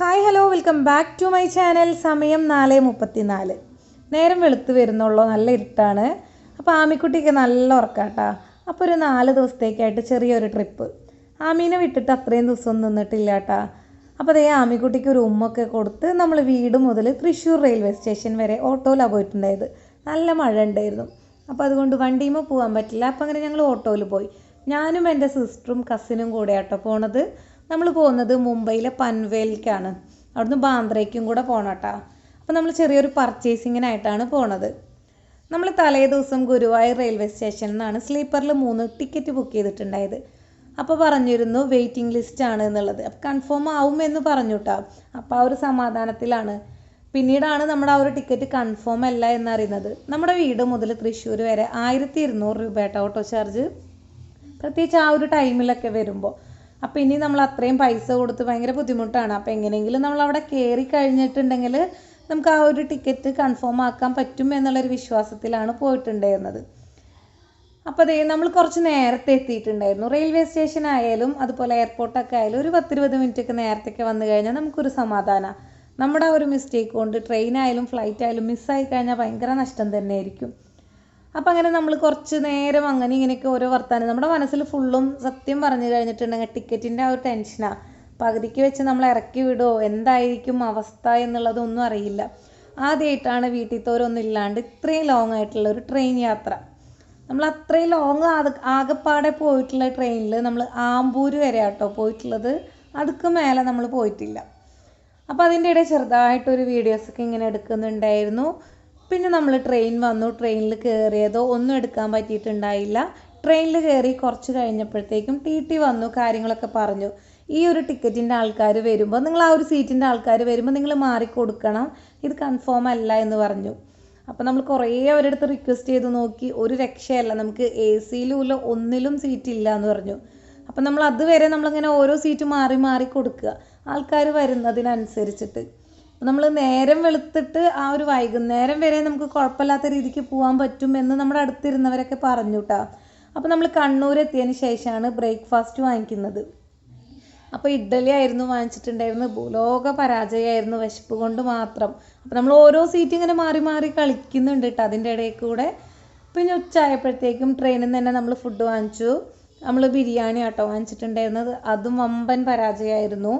Hi hello welcome back to my channel. സമയം നാല് മുപ്പത്തിനാല്. നേരം വെളുത്ത് വരുന്നുള്ളൂ നല്ല ഇരുട്ടാണ്. അപ്പോൾ ആമിക്കുട്ടിക്ക് നല്ല ഉറക്കാട്ടാ. അപ്പോൾ ഒരു നാല് ദിവസത്തേക്കായിട്ട് ചെറിയൊരു ട്രിപ്പ്. ആമീനെ വിട്ടിട്ട് അത്രയും ദിവസം നിന്നിട്ടില്ല കേട്ടാ അപ്പോൾ അതേ ആമിക്കുട്ടിക്ക് ഒരു ഉമ്മൊക്കെ കൊടുത്ത് നമ്മൾ വീട് മുതൽ തൃശ്ശൂർ റെയിൽവേ സ്റ്റേഷൻ വരെ ഓട്ടോയിലാണ് പോയിട്ടുണ്ടായത്. നല്ല മഴ ഉണ്ടായിരുന്നു. അപ്പോൾ അതുകൊണ്ട് വണ്ടിയുമ്പോൾ പോകാൻ പറ്റില്ല. അപ്പോൾ അങ്ങനെ ഞങ്ങൾ ഓട്ടോയിൽ പോയി. ഞാനും എന്റെ സിസ്റ്ററും കസിനും കൂടെ ആട്ടോ പോണത്. നമ്മൾ പോകുന്നത് മുംബൈയിലെ പൻവേലിക്കാണ്. അവിടുന്ന് ബാന്ദ്രയ്ക്കും കൂടെ പോകണം കേട്ടോ. അപ്പോൾ നമ്മൾ ചെറിയൊരു പർച്ചേസിങ്ങിനായിട്ടാണ് പോണത്. നമ്മൾ തലേ ദിവസം ഗുരുവായൂർ റെയിൽവേ സ്റ്റേഷനിൽ നിന്നാണ് സ്ലീപ്പറിൽ മൂന്ന് ടിക്കറ്റ് ബുക്ക് ചെയ്തിട്ടുണ്ടായത്. അപ്പോൾ പറഞ്ഞിരുന്നു വെയിറ്റിംഗ് ലിസ്റ്റ് ആണ് എന്നുള്ളത്. അപ്പോൾ കൺഫേം ആവും എന്ന് പറഞ്ഞു കേട്ടോ. അപ്പോൾ ആ ഒരു സമാധാനത്തിലാണ്. പിന്നീടാണ് നമ്മുടെ ആ ഒരു ടിക്കറ്റ് കൺഫേം അല്ല എന്നറിയുന്നത്. നമ്മുടെ വീട് മുതൽ തൃശ്ശൂർ വരെ ആയിരത്തി ഇരുന്നൂറ് രൂപ കേട്ടോ ഓട്ടോ ചാർജ് പ്രത്യേകിച്ച് ആ ഒരു ടൈമിലൊക്കെ വരുമ്പോൾ അപ്പോൾ ഇനി നമ്മൾ അത്രയും പൈസ കൊടുത്ത് ഭയങ്കര ബുദ്ധിമുട്ടാണ്. അപ്പോൾ എങ്ങനെയെങ്കിലും നമ്മൾ അവിടെ കയറി കഴിഞ്ഞിട്ടുണ്ടെങ്കിൽ നമുക്ക് ആ ഒരു ടിക്കറ്റ് കൺഫേം ആക്കാൻ പറ്റും എന്നുള്ളൊരു വിശ്വാസത്തിലാണ് പോയിട്ടുണ്ടായിരുന്നത്. അപ്പോൾ അതേ നമ്മൾ കുറച്ച് നേരത്തെ എത്തിയിട്ടുണ്ടായിരുന്നു. റെയിൽവേ സ്റ്റേഷൻ ആയാലും അതുപോലെ എയർപോർട്ടൊക്കെ ആയാലും ഒരു പത്തിരുപത് മിനിറ്റ് ഒക്കെ നേരത്തൊക്കെ വന്നു കഴിഞ്ഞാൽ നമുക്കൊരു സമാധാനം. നമ്മുടെ ആ ഒരു മിസ്റ്റേക്ക് കൊണ്ട് ട്രെയിൻ ആയാലും ഫ്ലൈറ്റ് ആയാലും മിസ്സായി കഴിഞ്ഞാൽ ഭയങ്കര നഷ്ടം തന്നെയായിരിക്കും. അപ്പം അങ്ങനെ നമ്മൾ കുറച്ച് നേരം അങ്ങനെ ഇങ്ങനെയൊക്കെ ഓരോ വർത്താനം. നമ്മുടെ മനസ്സിൽ ഫുള്ളും സത്യം പറഞ്ഞു കഴിഞ്ഞിട്ടുണ്ടെങ്കിൽ ടിക്കറ്റിന്റെ ആ ഒരു ടെൻഷനാണ് പകുതിക്ക് വെച്ച് നമ്മൾ ഇറക്കി വിടുമോ എന്തായിരിക്കും അവസ്ഥ എന്നുള്ളതൊന്നും അറിയില്ല. ആദ്യമായിട്ടാണ് വീട്ടിൽ തോരൊന്നും ഇല്ലാണ്ട് ഇത്രയും ലോങ് ആയിട്ടുള്ള ഒരു ട്രെയിൻ യാത്ര. നമ്മൾ അത്രയും ലോങ് ആകെപ്പാടെ പോയിട്ടുള്ള ട്രെയിനിൽ നമ്മൾ ആമ്പൂര് വരെ ആട്ടോ പോയിട്ടുള്ളത്. അതുക്ക് മേലെ നമ്മൾ പോയിട്ടില്ല. അപ്പോൾ അതിന്റെ ഇടയിൽ ചെറുതായിട്ടൊരു വീഡിയോസൊക്കെ ഇങ്ങനെ എടുക്കുന്നുണ്ടായിരുന്നു. പിന്നെ നമ്മൾ ട്രെയിൻ വന്നു. ട്രെയിനിൽ കയറിയതോ ഒന്നും എടുക്കാൻ പറ്റിയിട്ടുണ്ടായില്ല. ട്രെയിനിൽ കയറി കുറച്ച് കഴിഞ്ഞപ്പോഴത്തേക്കും ടി ടി വന്നു കാര്യങ്ങളൊക്കെ പറഞ്ഞു. ഈ ഒരു ടിക്കറ്റിന്റെ ആൾക്കാർ വരുമ്പോൾ നിങ്ങൾ ആ ഒരു സീറ്റിന്റെ ആൾക്കാർ വരുമ്പോൾ നിങ്ങൾ മാറിക്കൊടുക്കണം ഇത് കൺഫേം അല്ല എന്ന് പറഞ്ഞു. അപ്പോൾ നമ്മൾ കുറേ അവരുടെ റിക്വസ്റ്റ് ചെയ്ത് നോക്കി. ഒരു രക്ഷയല്ല. നമുക്ക് എ സിയിലും ഇല്ല ഒന്നിലും സീറ്റ് ഇല്ല എന്ന് പറഞ്ഞു. അപ്പം നമ്മൾ അതുവരെ നമ്മളിങ്ങനെ ഓരോ സീറ്റ് മാറി മാറി കൊടുക്കുക. ആൾക്കാർ വരുന്നതിനനുസരിച്ചിട്ട്. നമ്മൾ നേരം വെളുത്തിട്ട് ആ ഒരു വൈകുന്നേരം വരെ നമുക്ക് കുഴപ്പമില്ലാത്ത രീതിക്ക് പോകാൻ പറ്റും എന്ന് നമ്മുടെ അടുത്തിരുന്നവരൊക്കെ പറഞ്ഞു കേട്ടോ അപ്പോൾ നമ്മൾ കണ്ണൂർ എത്തിയതിന് ശേഷമാണ് ബ്രേക്ക്ഫാസ്റ്റ് വാങ്ങിക്കുന്നത്. അപ്പോൾ ഇഡ്ഡലി ആയിരുന്നു വാങ്ങിച്ചിട്ടുണ്ടായിരുന്നത് ഭൂലോക പരാജയമായിരുന്നു വിശപ്പ് കൊണ്ട് മാത്രം. അപ്പോൾ നമ്മൾ ഓരോ സീറ്റ് ഇങ്ങനെ മാറി മാറി കളിക്കുന്നുണ്ട് കേട്ടോ അതിന്റെ ഇടയിൽ കൂടെ. പിന്നെ ഉച്ചയായപ്പോഴത്തേക്കും ട്രെയിനിൽ നിന്ന് തന്നെ നമ്മൾ ഫുഡ് വാങ്ങിച്ചു. നമ്മൾ ബിരിയാണി ആട്ടോ വാങ്ങിച്ചിട്ടുണ്ടായിരുന്നത്. അതും വമ്പൻ പരാജയമായിരുന്നു.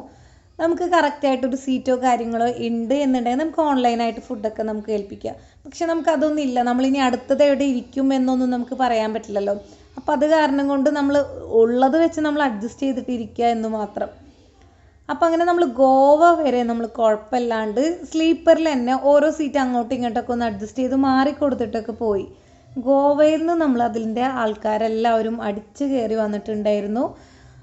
നമുക്ക് കറക്റ്റായിട്ടൊരു സീറ്റോ കാര്യങ്ങളോ ഉണ്ട് എന്നുണ്ടെങ്കിൽ നമുക്ക് ഓൺലൈനായിട്ട് ഫുഡൊക്കെ നമുക്ക് ഏൽപ്പിക്കാം. പക്ഷെ നമുക്ക് അതൊന്നും ഇല്ല. നമ്മളിനി അടുത്തത് എവിടെ ഇരിക്കും എന്നൊന്നും നമുക്ക് പറയാൻ പറ്റില്ലല്ലോ. അപ്പോൾ അത് കാരണം കൊണ്ട് നമ്മൾ ഉള്ളത് വെച്ച് നമ്മൾ അഡ്ജസ്റ്റ് ചെയ്തിട്ട് ഇരിക്കുക എന്ന് മാത്രം. അപ്പം അങ്ങനെ നമ്മൾ ഗോവ വരെ നമ്മൾ കുഴപ്പമില്ലാണ്ട് സ്ലീപ്പറിൽ തന്നെ ഓരോ സീറ്റ് അങ്ങോട്ടും ഇങ്ങോട്ടൊക്കെ ഒന്ന് അഡ്ജസ്റ്റ് ചെയ്ത് മാറി കൊടുത്തിട്ടൊക്കെ പോയി. ഗോവയിൽ നിന്ന് നമ്മൾ അതിന്റെ ആൾക്കാരെല്ലാവരും അടിച്ചു കയറി വന്നിട്ടുണ്ടായിരുന്നു.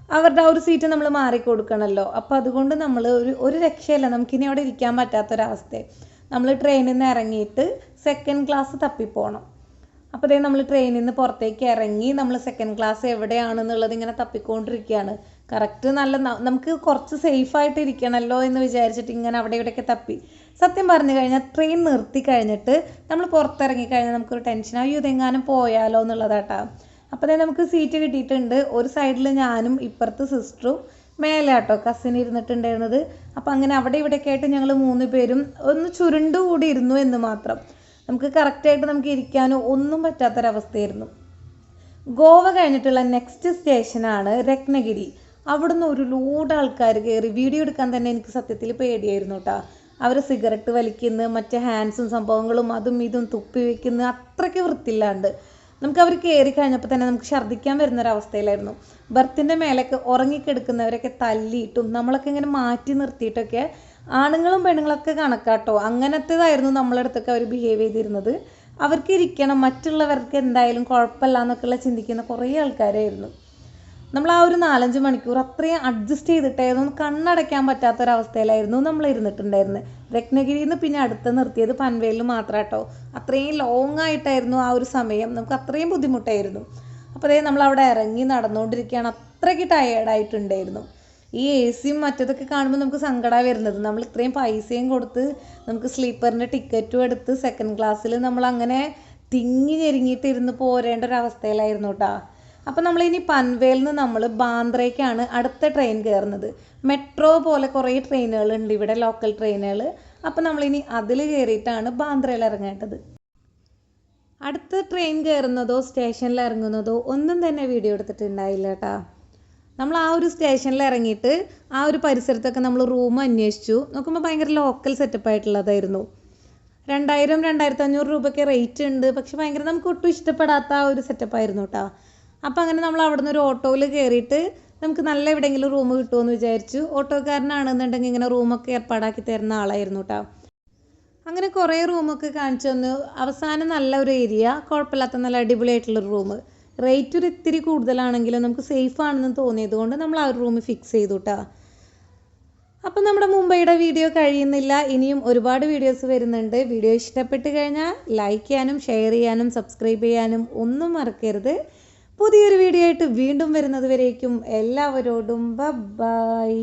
അവരുടെ ആ ഒരു സീറ്റ് നമ്മൾ മാറി കൊടുക്കണമല്ലോ അപ്പോൾ അതുകൊണ്ട് നമ്മൾ ഒരു ഒരു രക്ഷയില്ല. നമുക്കിനി അവിടെ ഇരിക്കാൻ പറ്റാത്തൊരവസ്ഥ നമ്മൾ ട്രെയിനിൽ നിന്ന് ഇറങ്ങിയിട്ട് സെക്കൻഡ് ക്ലാസ് തപ്പിപ്പോണം. അപ്പോൾ അതേ നമ്മൾ ട്രെയിനിൽ നിന്ന് പുറത്തേക്ക് ഇറങ്ങി നമ്മൾ സെക്കൻഡ് ക്ലാസ് എവിടെയാണെന്നുള്ളത് ഇങ്ങനെ തപ്പിക്കൊണ്ടിരിക്കുകയാണ് കറക്റ്റ് നല്ല നമുക്ക് കുറച്ച് സേഫായിട്ട് ഇരിക്കണമല്ലോ എന്ന് വിചാരിച്ചിട്ട് ഇങ്ങനെ അവിടെ ഇവിടെയൊക്കെ തപ്പി. സത്യം പറഞ്ഞു കഴിഞ്ഞാൽ ട്രെയിൻ നിർത്തി കഴിഞ്ഞിട്ട് നമ്മൾ പുറത്തിറങ്ങി കഴിഞ്ഞാൽ നമുക്കൊരു ടെൻഷൻ അയ്യോ ഇതെങ്ങാനും പോയാലോ എന്നുള്ളതാട്ടാ. അപ്പോൾ തന്നെ നമുക്ക് സീറ്റ് കിട്ടിയിട്ടുണ്ട്. ഒരു സൈഡിൽ ഞാനും ഇപ്പുറത്ത് സിസ്റ്ററും മേലെ കേട്ടോ കസിൻ ഇരുന്നിട്ടുണ്ടായിരുന്നത്. അപ്പം അങ്ങനെ അവിടെ ഇവിടെയൊക്കെ ആയിട്ട് ഞങ്ങൾ മൂന്ന് പേരും ഒന്ന് ചുരുണ്ട് കൂടി ഇരുന്നു എന്ന് മാത്രം. നമുക്ക് കറക്റ്റായിട്ട് നമുക്ക് ഇരിക്കാനോ ഒന്നും പറ്റാത്തൊരവസ്ഥയായിരുന്നു. ഗോവ കഴിഞ്ഞിട്ടുള്ള നെക്സ്റ്റ് സ്റ്റേഷനാണ് രത്നഗിരി. അവിടുന്ന് ഒരു ലോഡ് ആൾക്കാർ കയറി വീഡിയോ എടുക്കാൻ തന്നെ എനിക്ക് സത്യത്തിൽ പേടിയായിരുന്നു കേട്ടോ അവർ സിഗരറ്റ് വലിക്കുന്നു മറ്റേ ഹാൻഡ്സും സംഭവങ്ങളും അതും ഇതും തുപ്പി വയ്ക്കുന്നു അത്രയ്ക്ക് വൃത്തിയില്ലാണ്ട്. നമുക്ക് അവർ കയറി കഴിഞ്ഞപ്പോൾ തന്നെ നമുക്ക് ഛർദ്ദിക്കാൻ വരുന്ന ഒരു അവസ്ഥയിലായിരുന്നു ബർത്തിന്റെ മേലൊക്കെ ഉറങ്ങിക്കിടക്കുന്നവരൊക്കെ തല്ലിയിട്ടും നമ്മളൊക്കെ ഇങ്ങനെ മാറ്റി നിർത്തിയിട്ടൊക്കെ ആണുങ്ങളും പെണ്ണുങ്ങളൊക്കെ കണക്കാട്ടോ. അങ്ങനത്തേതായിരുന്നു നമ്മളെ അടുത്തൊക്കെ അവർ ബിഹേവ് ചെയ്തിരുന്നത്. അവർക്ക് ഇരിക്കണം മറ്റുള്ളവർക്ക് എന്തായാലും കുഴപ്പമില്ല എന്നൊക്കെയുള്ള ചിന്തിക്കുന്ന കുറേ ആൾക്കാരായിരുന്നു. നമ്മൾ ആ ഒരു നാലഞ്ച് മണിക്കൂർ അത്രയും അഡ്ജസ്റ്റ് ചെയ്തിട്ടായിരുന്നു. കണ്ണടയ്ക്കാൻ പറ്റാത്തൊരവസ്ഥയിലായിരുന്നു നമ്മൾ ഇരുന്നിട്ടുണ്ടായിരുന്നത് രത്നഗിരിയിൽ നിന്ന് പിന്നെ അടുത്ത് നിർത്തിയത് പൻവേലിൽ മാത്രം കേട്ടോ അത്രയും ലോങ് ആയിട്ടായിരുന്നു ആ ഒരു സമയം. നമുക്ക് അത്രയും ബുദ്ധിമുട്ടായിരുന്നു. അപ്പോൾ അതേ നമ്മൾ അവിടെ ഇറങ്ങി നടന്നുകൊണ്ടിരിക്കുകയാണ് അത്രയ്ക്ക് ടയേർഡായിട്ടുണ്ടായിരുന്നു ഈ എ സിയും മറ്റതൊക്കെ കാണുമ്പോൾ നമുക്ക് സങ്കടമാണ് വരുന്നത്. നമ്മൾ ഇത്രയും പൈസയും കൊടുത്ത് നമുക്ക് സ്ലീപ്പറിന്റെ ടിക്കറ്റും എടുത്ത് സെക്കൻഡ് ക്ലാസ്സിൽ നമ്മൾ അങ്ങനെ തിങ്ങി ഞെരുങ്ങിയിട്ട് ഇരുന്ന് പോരേണ്ട ഒരു അവസ്ഥയിലായിരുന്നു കേട്ടോ അപ്പോൾ നമ്മളിനി പൻവേലിൽ നിന്ന് നമ്മൾ ബാന്ദ്രയ്ക്കാണ് അടുത്ത ട്രെയിൻ കയറുന്നത് മെട്രോ പോലെ കുറേ ട്രെയിനുകളുണ്ട് ഇവിടെ ലോക്കൽ ട്രെയിനുകൾ അപ്പോൾ നമ്മളിനി അതിൽ കയറിയിട്ടാണ് ബാന്ദ്രയിൽ ഇറങ്ങേണ്ടത് അടുത്ത ട്രെയിൻ കയറുന്നതോ സ്റ്റേഷനിൽ ഇറങ്ങുന്നതോ ഒന്നും തന്നെ വീഡിയോ എടുത്തിട്ടുണ്ടായില്ല കേട്ടോ നമ്മൾ ആ ഒരു സ്റ്റേഷനിൽ ഇറങ്ങിയിട്ട് ആ ഒരു പരിസരത്തൊക്കെ നമ്മൾ റൂം അന്വേഷിച്ചു. നോക്കുമ്പോൾ ഭയങ്കര ലോക്കൽ സെറ്റപ്പ് ആയിട്ടുള്ളതായിരുന്നു. രണ്ടായിരം രണ്ടായിരത്തി അഞ്ഞൂറ് രൂപയ്ക്ക് റേറ്റ് ഉണ്ട്. പക്ഷെ ഭയങ്കര നമുക്ക് ഒട്ടും ഇഷ്ടപ്പെടാത്ത ആ ഒരു സെറ്റപ്പ് ആയിരുന്നു കേട്ടോ അപ്പോൾ അങ്ങനെ നമ്മൾ അവിടെ നിന്ന് ഒരു ഓട്ടോയിൽ കയറിയിട്ട് നമുക്ക് നല്ല എവിടെയെങ്കിലും റൂം കിട്ടുമെന്ന് വിചാരിച്ചു. ഓട്ടോക്കാരനാണെന്നുണ്ടെങ്കിൽ ഇങ്ങനെ റൂമൊക്കെ ഏർപ്പാടാക്കി തരുന്ന ആളായിരുന്നു കേട്ടോ അങ്ങനെ കുറേ റൂമൊക്കെ കാണിച്ചു തന്നു. അവസാനം നല്ല ഒരു ഏരിയ കുഴപ്പമില്ലാത്ത നല്ല അടിപൊളിയായിട്ടുള്ളൊരു റൂം റേറ്റ് ഒരു ഇത്തിരി കൂടുതലാണെങ്കിലും നമുക്ക് സേഫ് ആണെന്ന് തോന്നിയത് കൊണ്ട് നമ്മൾ ആ ഒരു റൂം ഫിക്സ് ചെയ്തു കേട്ടോ അപ്പം നമ്മുടെ മുംബൈയുടെ വീഡിയോ കഴിയുന്നില്ല. ഇനിയും ഒരുപാട് വീഡിയോസ് വരുന്നുണ്ട്. വീഡിയോ ഇഷ്ടപ്പെട്ട് കഴിഞ്ഞാൽ ലൈക്ക് ചെയ്യാനും ഷെയർ ചെയ്യാനും സബ്സ്ക്രൈബ് ചെയ്യാനും ഒന്നും മറക്കരുത്. പുതിയൊരു വീഡിയോ ആയിട്ട് വീണ്ടും വരുന്നത് വരേക്കും എല്ലാവരോടും ബൈ